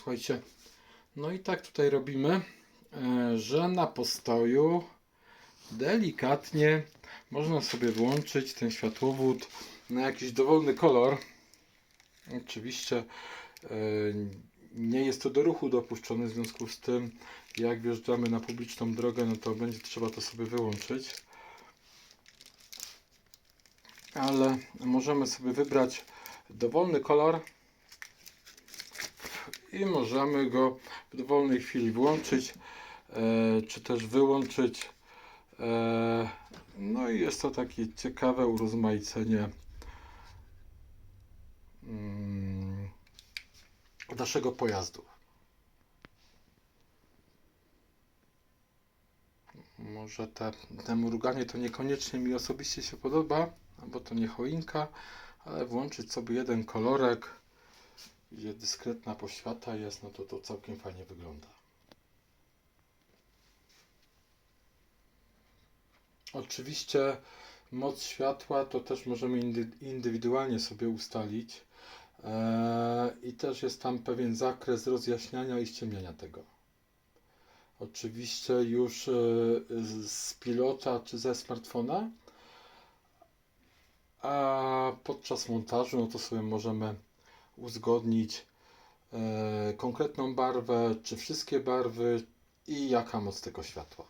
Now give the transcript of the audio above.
słuchajcie, no i tak tutaj robimy, e, że na postoju delikatnie można sobie włączyć ten światłowód na jakiś dowolny kolor. Oczywiście e, nie jest to do ruchu dopuszczone, w związku z tym jak wjeżdżamy na publiczną drogę, no to będzie trzeba to sobie wyłączyć. Ale możemy sobie wybrać dowolny kolor i możemy go w dowolnej chwili włączyć, e, czy też wyłączyć. E, no i jest to takie ciekawe urozmaicenie mm, naszego pojazdu. Może te, te mruganie to niekoniecznie mi osobiście się podoba, bo to nie choinka, ale włączyć sobie jeden kolorek, gdzie dyskretna poświata jest, no to to całkiem fajnie wygląda. Oczywiście moc światła to też możemy indy, indywidualnie sobie ustalić eee, i też jest tam pewien zakres rozjaśniania i ściemniania tego. Oczywiście już e, z pilota czy ze smartfona, a podczas montażu no to sobie możemy uzgodnić e, konkretną barwę, czy wszystkie barwy i jaka moc tego światła.